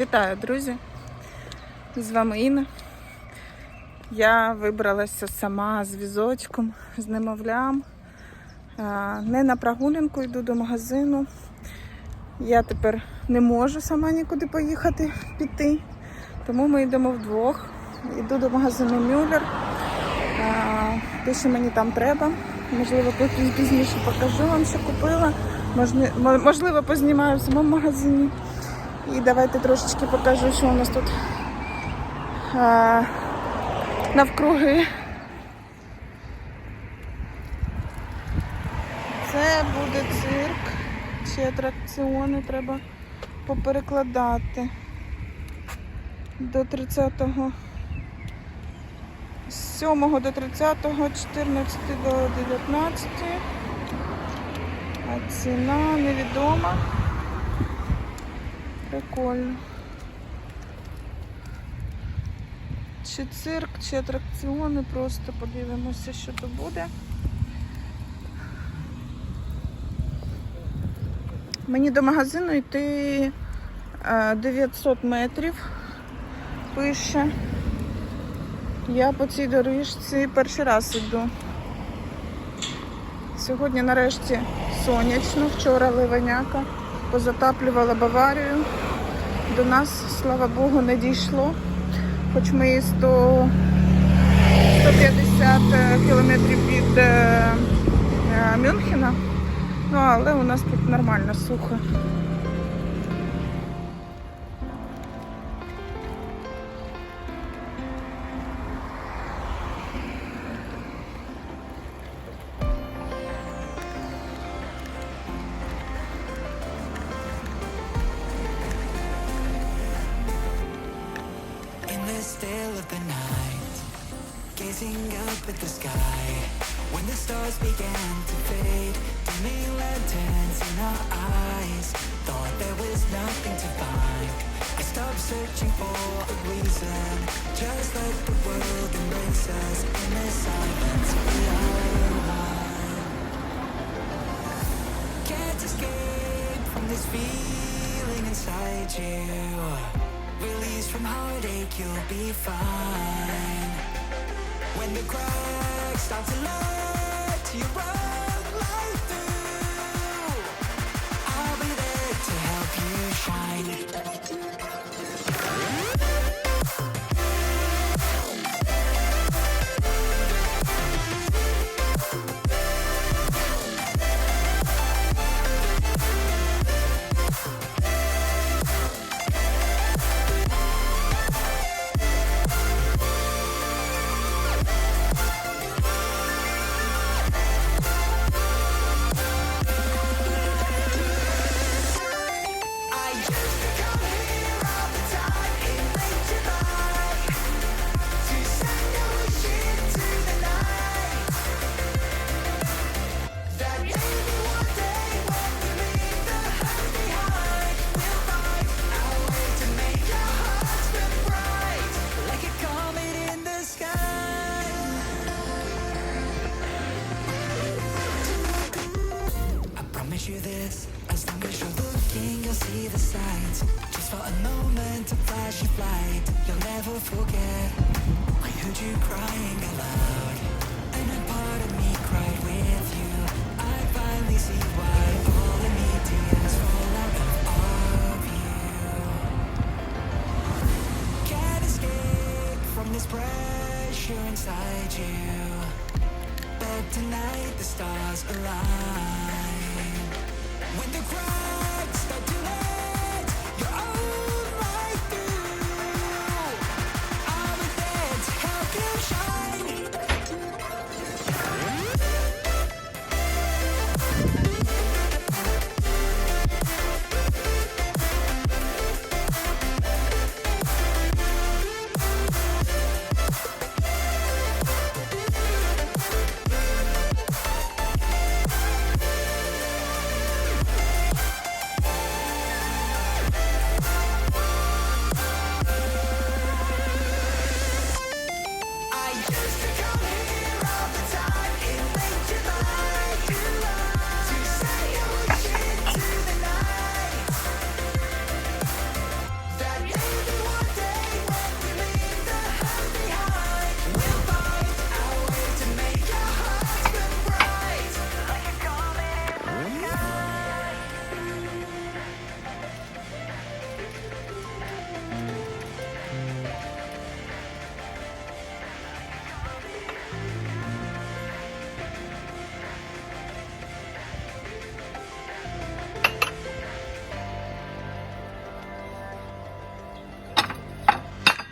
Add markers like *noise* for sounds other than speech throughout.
Вітаю, друзі! З вами Інна. Я вибралася сама з візочком, з немовлям. Не на прогулянку йду до магазину. Я тепер не можу сама нікуди поїхати піти, тому ми йдемо вдвох. Йду до магазину Мюллер. Те, що мені там треба. Можливо, потім пізніше покажу вам, що купила. Можливо, познімаю в самому магазині. І давайте трошечки покажу, що у нас тут а, навкруги. Це буде цирк. Чи атракціони треба поперекладати до 30-го. З 7 до 30-го, 14 до 19. А ціна невідома. Прикольно. Чи цирк, чи атракціони, просто подивимося, що то буде. Мені до магазину йти е, 900 метрів пише. Я по цій доріжці перший раз йду. Сьогодні нарешті сонячно, вчора ливаняка, позатаплювала Баварію. До нас, слава Богу, не дійшло. Хоч ми і 100, 150 кілометрів від е, е, Мюнхена. Ну, але у нас тут нормально сухо. When the stars began to fade, dimming lanterns in our eyes, thought there was nothing to find. I stopped searching for a reason, just let the world embrace us in the silence we are. Can't escape from this feeling inside you. Release from heartache, you'll be fine. When the cracks starts to light your eyes. As you're looking, you'll see the signs. Just for a moment, a flash of light, you'll never forget. I heard you crying aloud, and a part of me cried with you. I finally see why all of me tears fall out of you. Can't escape from this pressure inside you. But tonight the stars align cry.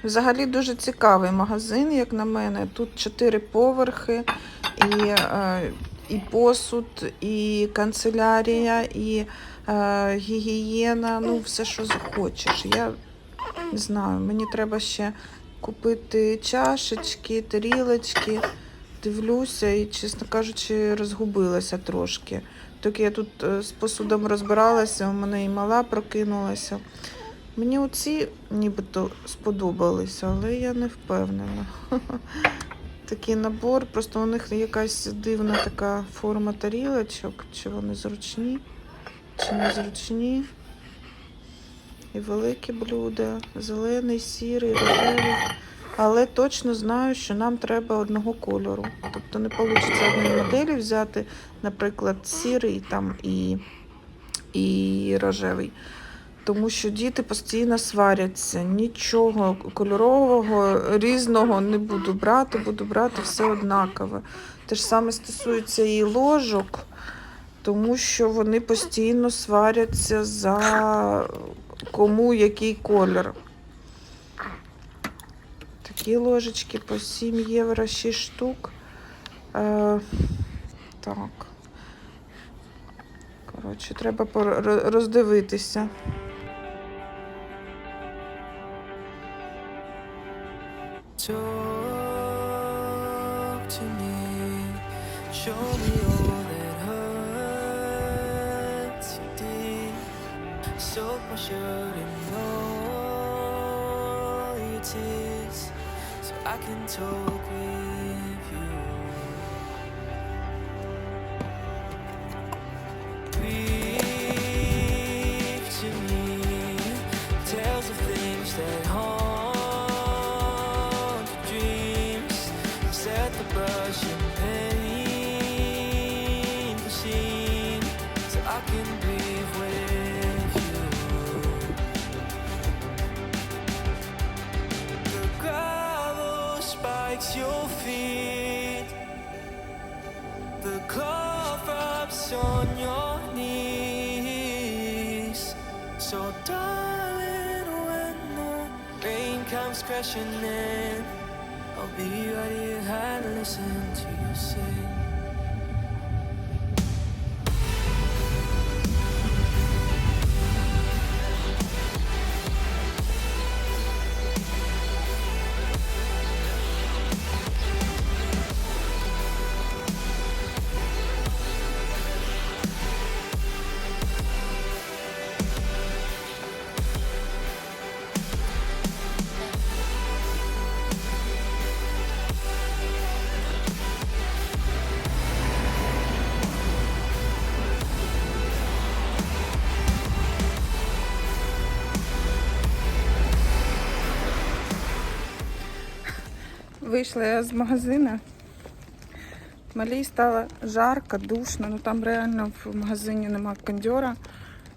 Взагалі дуже цікавий магазин, як на мене. Тут чотири поверхи, і, е, і посуд, і канцелярія, і е, гігієна, ну все, що захочеш. Я не знаю, мені треба ще купити чашечки, тарілочки. Дивлюся і, чесно кажучи, розгубилася трошки. Тільки я тут е, з посудом розбиралася, у мене і мала прокинулася. Мені оці нібито сподобалися, але я не впевнена. *laughs* Такий набор, просто у них якась дивна така форма тарілочок, чи вони зручні, чи не зручні. І великі блюда, зелений, сірий, рожевий. Але точно знаю, що нам треба одного кольору. Тобто не вийде одної моделі взяти, наприклад, сірий там і, і рожевий. Тому що діти постійно сваряться. Нічого кольорового, різного не буду брати, буду брати все однакове. Те ж саме стосується і ложок, тому що вони постійно сваряться за кому який колір. Такі ложечки по 7 євро 6 штук. Е, так. Коротше, треба роздивитися. Talk to me, show me all that hurts you deep. Soak my shirt in all your tears, so I can talk comes crashing in, I'll be right here and listen to you sing. Вийшла я з магазину. Малій стало жарко, душно. Ну там реально в магазині нема кондьора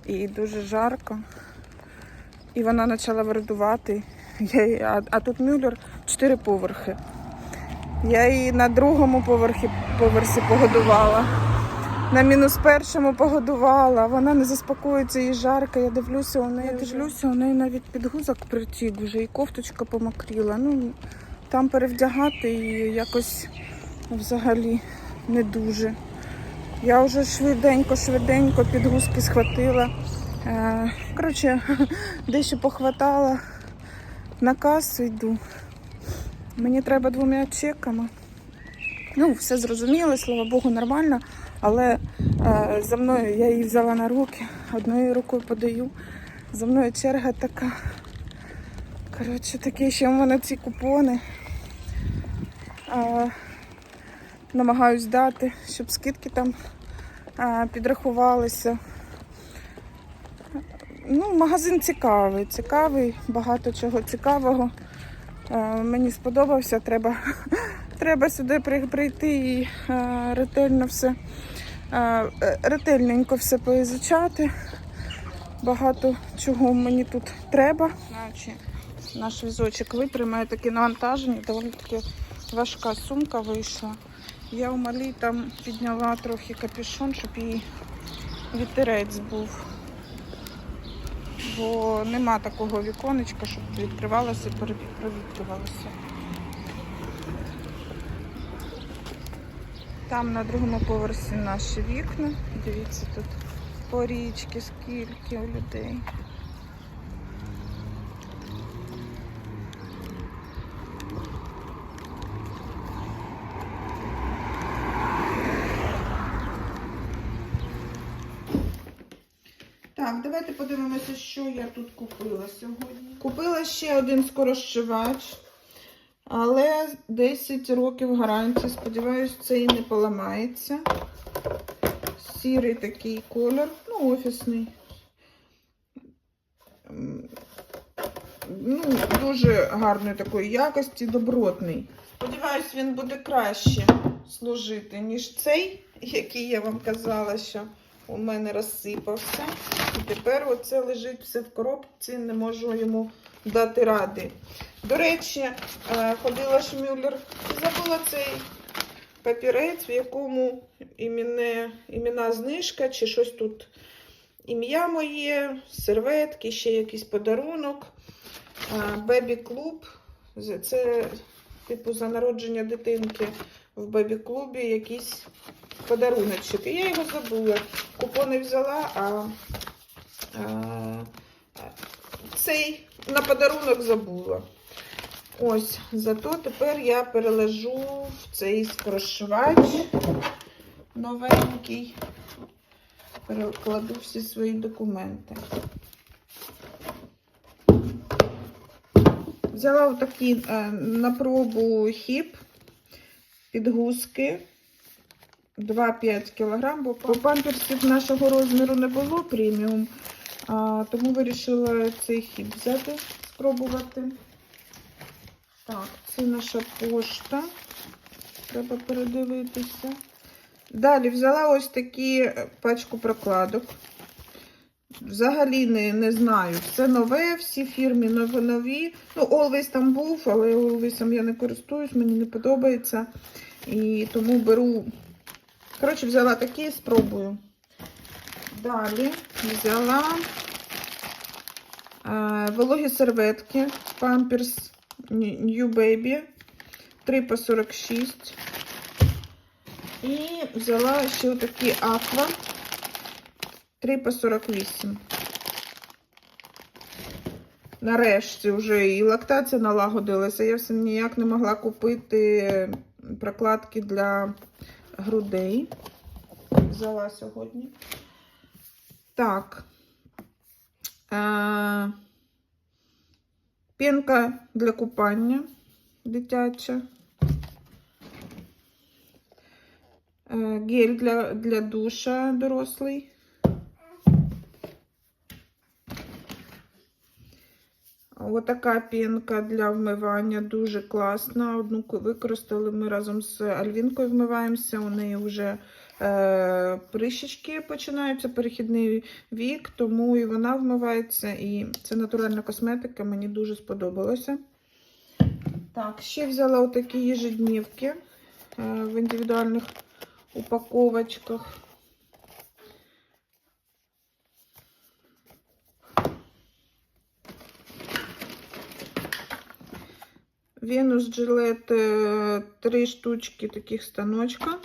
і дуже жарко. І вона почала вирадувати. Я її- а, а тут мюллер 4 поверхи. Я її на другому поверхі, поверсі погодувала. На мінус першому погодувала. Вона не заспокоїться, їй жарко. Я дивлюся, у неї я дивлюся, у неї навіть підгузок притік вже, і кофточка помокріла. Ну, там перевдягати її якось взагалі не дуже. Я вже швиденько, швиденько підгузки схватила. Е, коротше, *laughs* дещо похватала. На касу йду. Мені треба двома чеками. Ну, все зрозуміло, слава Богу, нормально. Але е, за мною я її взяла на руки, одною рукою подаю. За мною черга така. Коротше, такі ще в мене ці купони. Е, намагаюсь дати, щоб скидки там е, підрахувалися. Ну, магазин цікавий, цікавий, багато чого цікавого. Е, мені сподобався, треба, *laughs* треба сюди при- прийти і е, ретельно все, е, ретельненько все поізучати. Багато чого мені тут треба. Наш візочок витримає таке навантаження, доволі таки важка сумка вийшла. Я у малій там підняла трохи капюшон, щоб їй вітерець був. бо нема такого віконечка, щоб відкривалося і провітрювалося. Там на другому поверсі наші вікна. Дивіться, тут порічки, скільки у людей. Так, давайте подивимося, що я тут купила сьогодні. Купила ще один скорозшивач, але 10 років гарантії. Сподіваюсь, цей не поламається. Сірий такий колір, ну, офісний. Ну, дуже гарної такої якості, добротний. Сподіваюсь, він буде краще служити, ніж цей, який я вам казала, що у мене розсипався. І тепер оце лежить все в коробці, не можу йому дати ради. До речі, е, ходила Шмюллер і забула цей папірець, в якому іміне, імена знижка чи щось тут. Ім'я моє, серветки, ще якийсь подарунок. Бебі клуб. Це типу за народження дитинки в бебі клубі якийсь подаруночок. Я його забула. Купони взяла, а, а цей на подарунок забула. Ось, зато тепер я переложу в цей скорошивач новенький. Перекладу всі свої документи. Взяла отакі е, на пробу хіп, підгузки 2-5 кг, бо памперсів нашого розміру не було преміум, а, тому вирішила цей хіп взяти, спробувати. Так, це наша пошта. Треба передивитися. Далі взяла ось такі е, пачку прокладок. Взагалі не, не знаю. Все нове, всі фірми нові, нові. Ну, Always там був, але Always я не користуюсь, мені не подобається. І тому беру. Коротше, взяла такі, спробую. Далі взяла е, вологі серветки Pampers New Baby 3 по 46. І взяла ще такі Aqua 3 по 48. Нарешті вже і лактація налагодилася. Я все ніяк не могла купити прокладки для грудей. Взяла сьогодні. Так. е пінка для купання дитяча. Е, Гель для, для душа дорослий. Ось така пінка для вмивання дуже класна. Одну використали ми разом з Альвінкою вмиваємося. У неї вже е, прищички починаються, перехідний вік, тому і вона вмивається. І це натуральна косметика, мені дуже сподобалося. Так, ще взяла отакі їжеднівки е, в індивідуальних упаковочках. Венус Джилет е, три штучки таких станочка.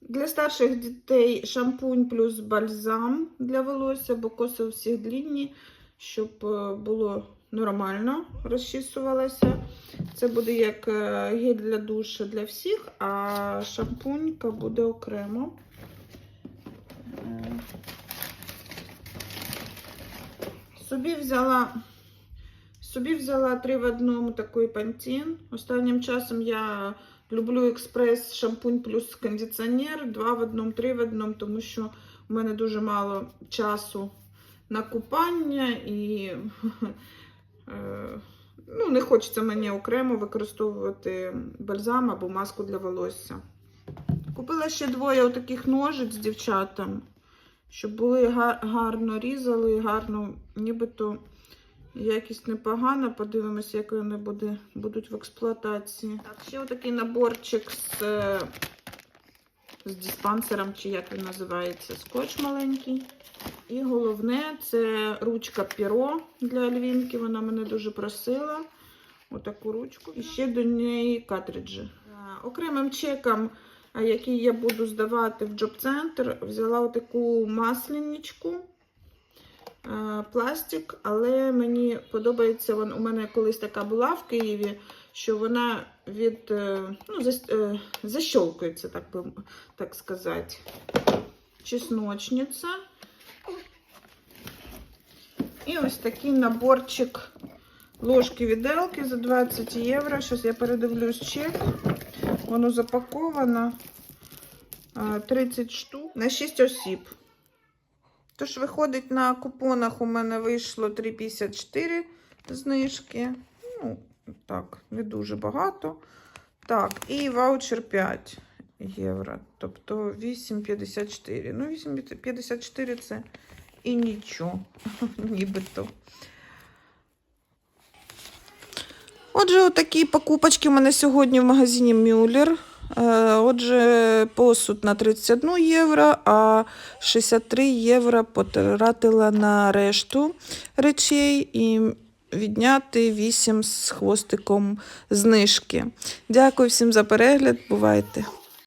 Для старших дітей шампунь плюс бальзам для волосся, бо коси у всіх длінні, щоб е, було нормально розчісувалося. Це буде як е, гель для душу для всіх, а шампунька буде окремо. Собі взяла Собі взяла три в одному такий пантін. Останнім часом я люблю експрес шампунь плюс кондиціонер. Два в одному, три в одному, тому що у мене дуже мало часу на купання і *laughs* е, ну, не хочеться мені окремо використовувати бальзам або маску для волосся. Купила ще двоє отаких ножиць з дівчатам, щоб були гарно різали, гарно, нібито. Якість непогана, подивимося, як вони буде, будуть в експлуатації. Так, ще отакий наборчик з з диспансером, чи як він називається, скотч маленький. І головне це ручка Піро для Альвінки. Вона мене дуже просила. Отаку ручку. І ще до неї картриджі. Окремим чеком, який я буду здавати в джоб-центр, взяла отаку масляничку. Пластик, але мені подобається, вон, у мене колись така була в Києві, що вона від е, ну, зас, е, защолкується, так би так сказати. Чесночниця. І ось такий наборчик ложки віделки за 20 євро. Зараз я передивлюсь чек. Воно запаковано 30 штук на 6 осіб. Тож, виходить, на купонах у мене вийшло 3,54 знижки. Ну, так, не дуже багато. Так, і ваучер 5 євро. Тобто 8,54. Ну, 8,54 це і нічого, *laughs* нібито. Отже, отакі покупочки в мене сьогодні в магазині Мюллер. Е, Отже, посуд на 31 євро, а 63 євро потратила на решту речей і відняти 8 з хвостиком знижки. Дякую всім за перегляд. Бувайте!